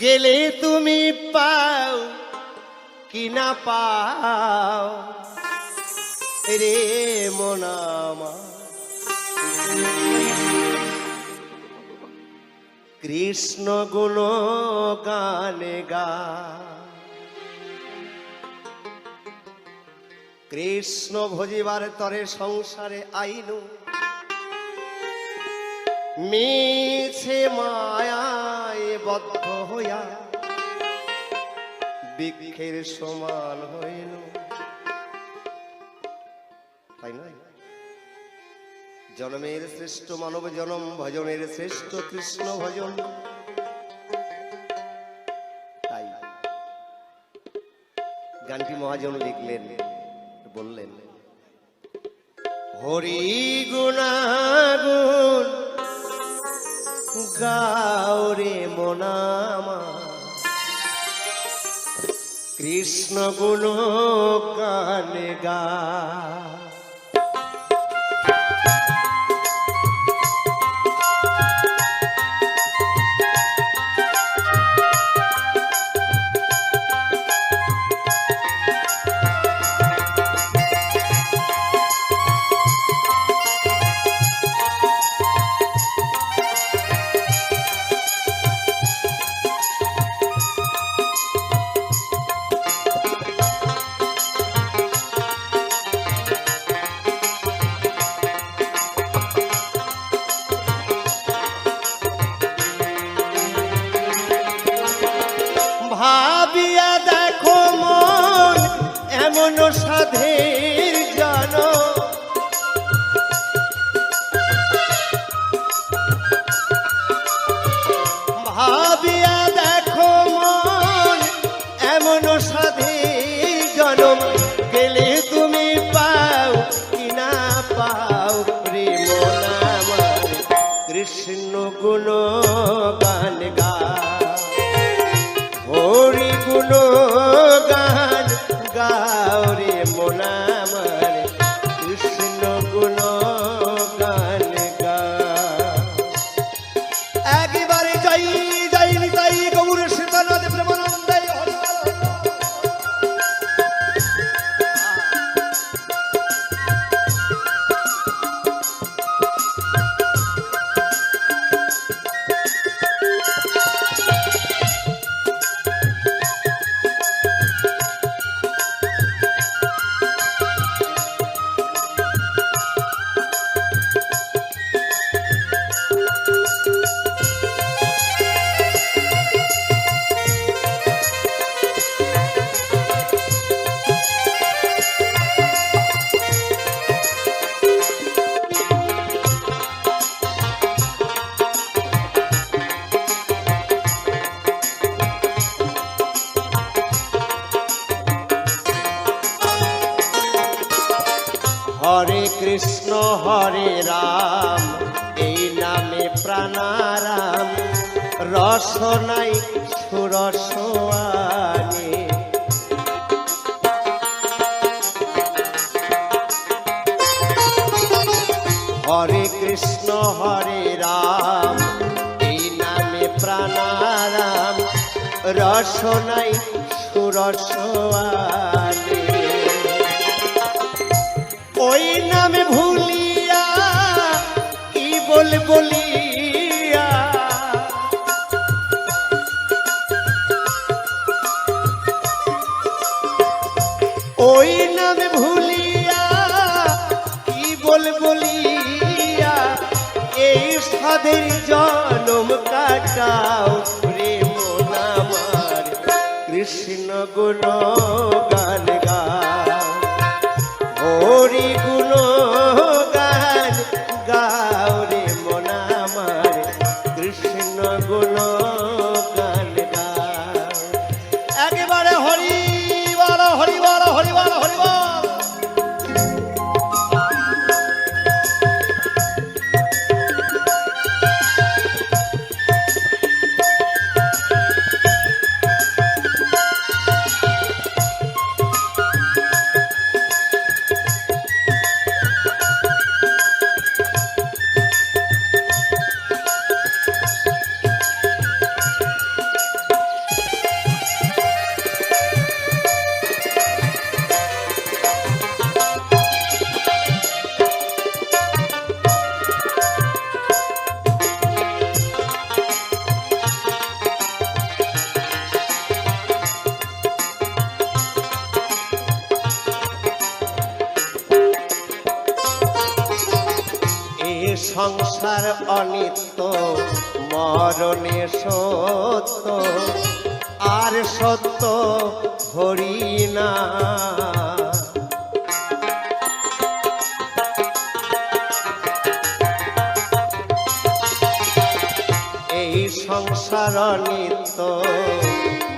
গেলে তুমি পাও কি না পাও? রে মনামা কৃষ্ণ গুণ গানে গা। কৃষ্ণ ভজিবার তরে সংসারে আইনু। মিছে মায়ায় বদ্ধ হইয়া বৃক্ষের সমান হইল। তাই নয়? জনমের শ্রেষ্ঠ মানব জনম, ভজনের শ্রেষ্ঠ কৃষ্ণ ভজন। তাই গানটি মহাজন লিখলেন, বললেন, হরি গুণাগুণ গাওরে মনামা। কৃষ্ণ গুণ কানে গা কৃষ্ণ হরে রাম, এই নামে প্রাণারাম রস নাই সুরস হরে কৃষ্ণ হরে রাম, এই নামে প্রাণারাম রস নাই সুরস আনে কৃষ্ণ সংসার অনিত্য মরণে সত্য। আর সত্য হরি না। এই সংসার অনিত্য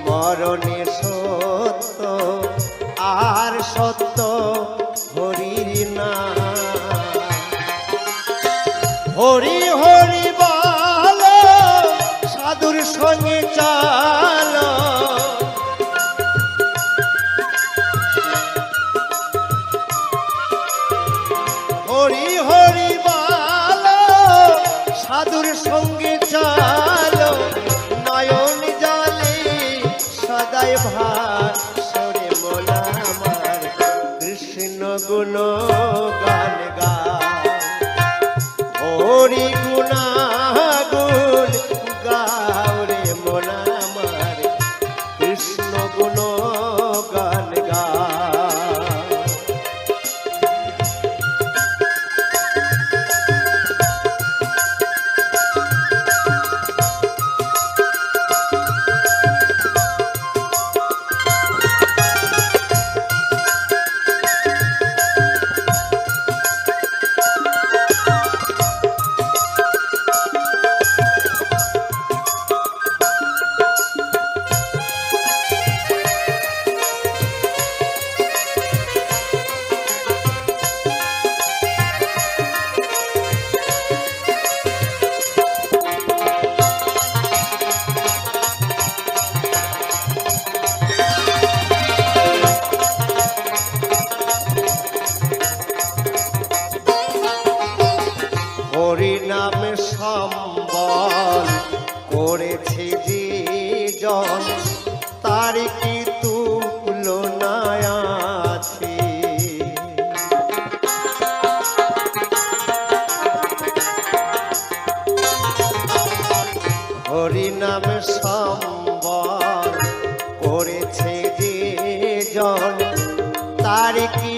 মরণে হরি হরি বাল সাধুর সঙ্গে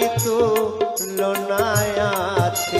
কিছু লোনায় আছে।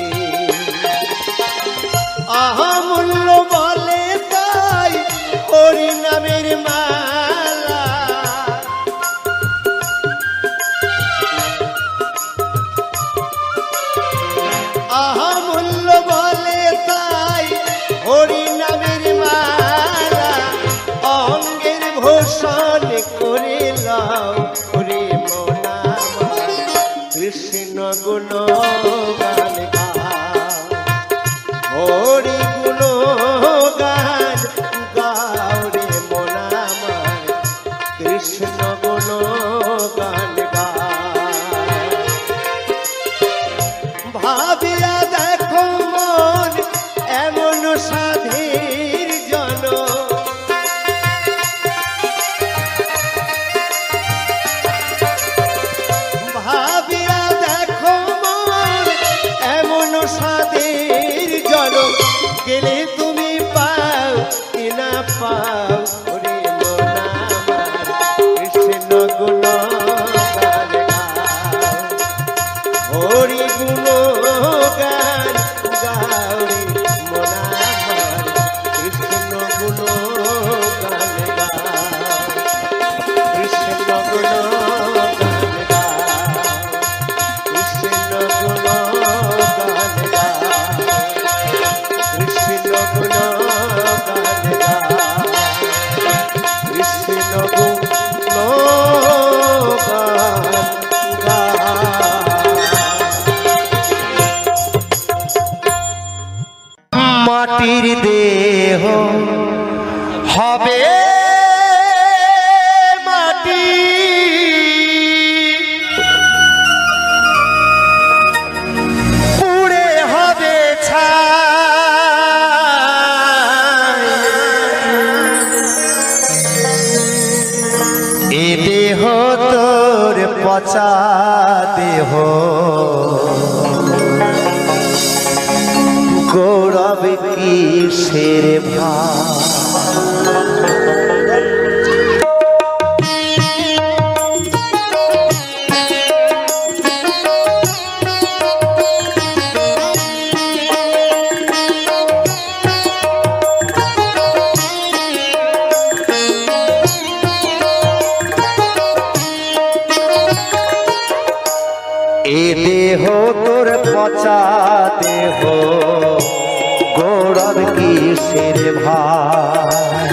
কিসের ভাই।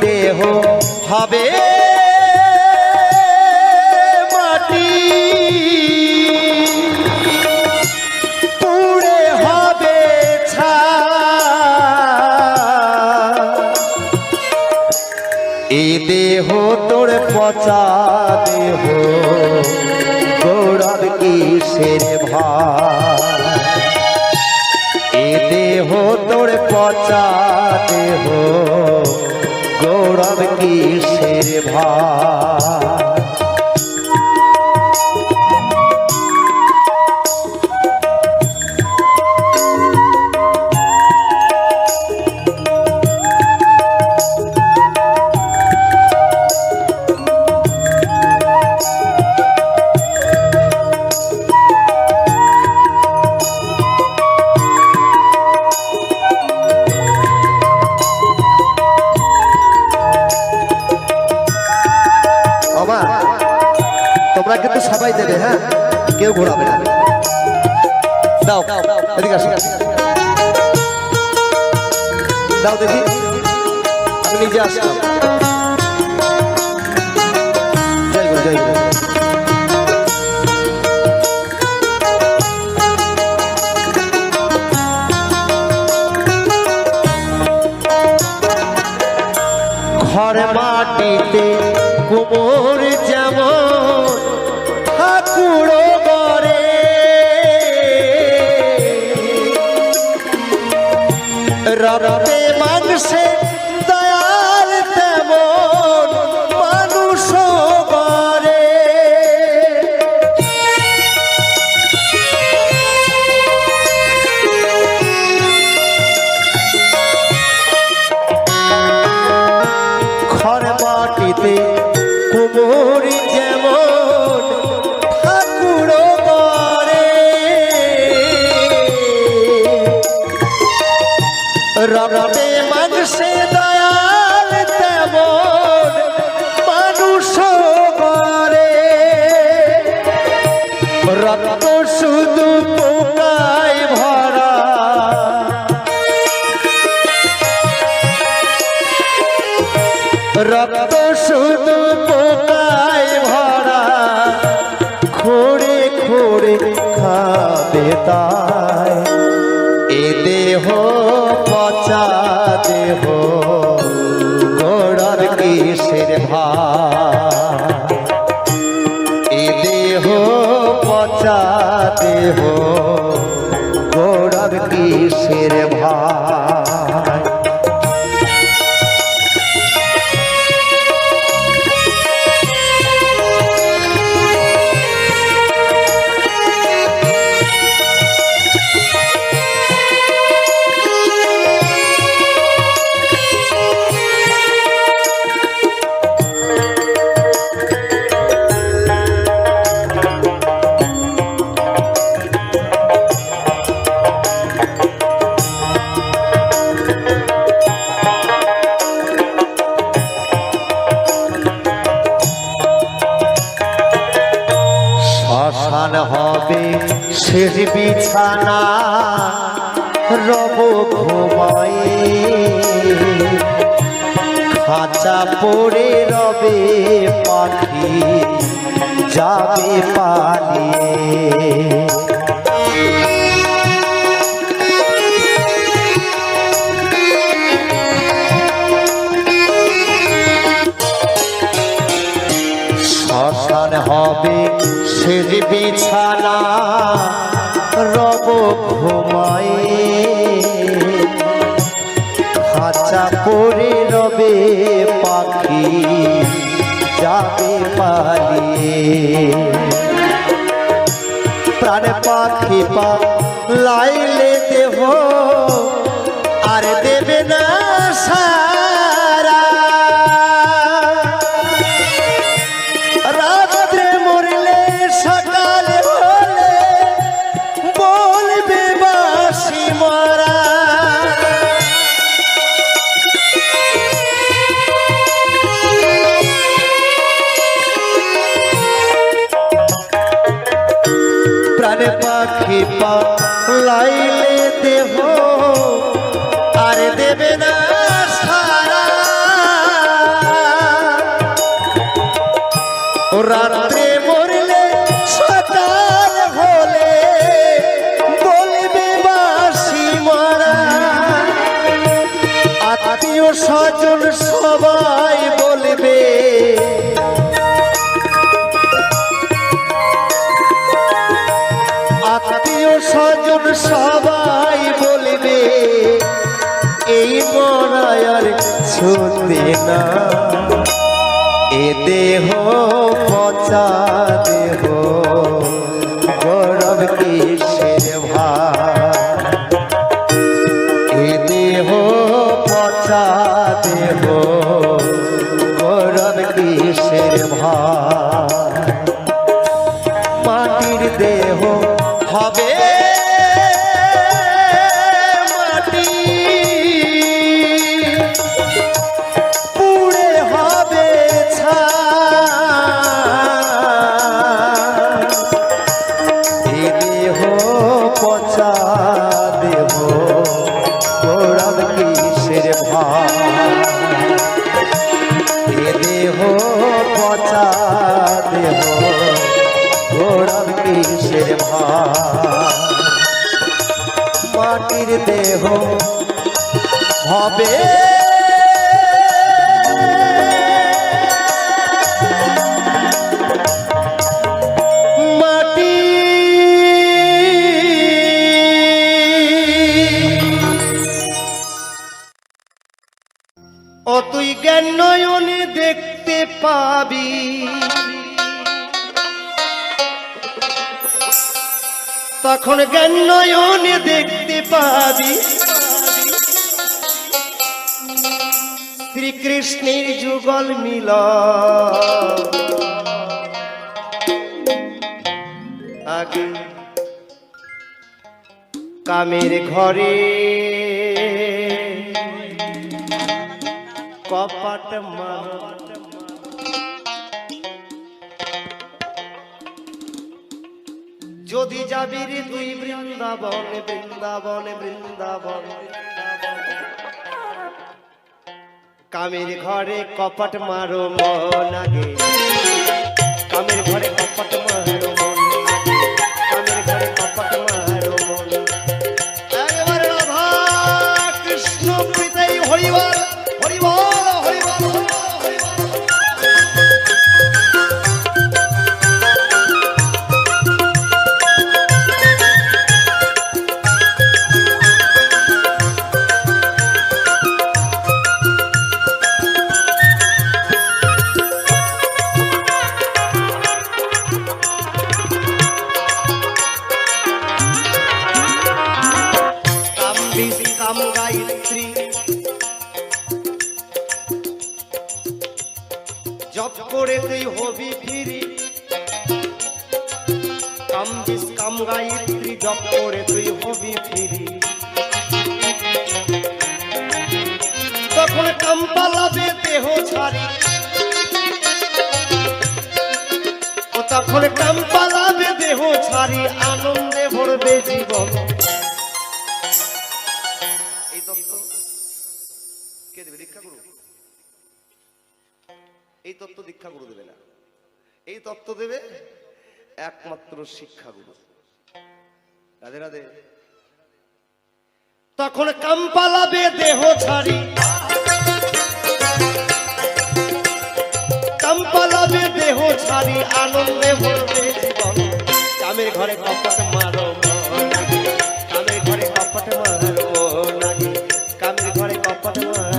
দেহ হবে মাটি। হবে। এই দেহ তোর পচা দেহ গৌরব কিসের ভাই? দেহ তোর পচা দেহ। গৌরব কিসের ভাই বাবা, তোমরা কিন্তু সবাই দেবে হ্যাঁ? কেউ ঘোরাবে না। দাও এদিকে আসো দাও দেখি। আমি নিজে আসলাম। জয় গুরু মাটিতে কুমোর যেমন ঠাকুরো গড়ে রক্তে মাংসে রক্ত শুধু পোকায় ভরা। রক্ত রব ঘুমায়ে। খাঁচা পড়ে রবে পাখি যাবে পালিয়ে। পড়ে রবে পাখি যাবে পালিয়ে। প্রাণ পাখি পা লাইলে না। এ দেহ পচা দেহ। কিসের ভাটির দেহ হবে তখন জ্ঞান নয়নে দেখতে পাবি। শ্রীকৃষ্ণের যুগল মিল আগে কামের ঘরে কপাট মার যদি যাবি রে তুই বৃন্দাবন বৃন্দাবন বৃন্দাবন। কামের ঘরে কপট মারো মন আগে। কামের ঘরে কপট মারো মন জপ করে তুই হবি ফিরি। কাম বিষ কাম জপ করে তুই হবি ফিরি। তখন কাম পালাবে দেহ ছাড়ি। তখন কাম পালাবে দেহ ছাড়ি, আনন্দে ভরবে জীবন। তত্ত্ব দীক্ষা গুরু দেবে না। এই তত্ত্ব দেবে একমাত্র শিক্ষা গুরু। রাধে রাধে। তখন কাম পালাবে দেহ ছাড়ি। কাম পালাবে দেহ ছাড়ি, আনন্দে ভরবে জীবন। কামের ঘরে কপট মারো কামের ঘরে কপট মারো আগে। কামের ঘরে কপট মারো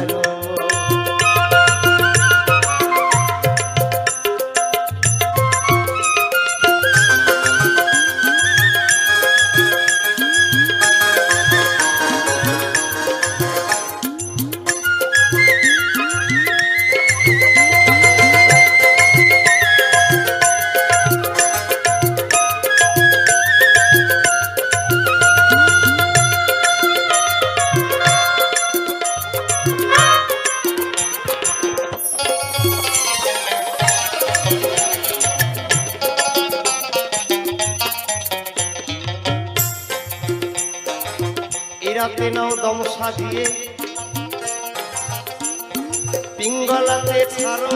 সাজিয়ে পিঙ্গলাতে ছাড়ো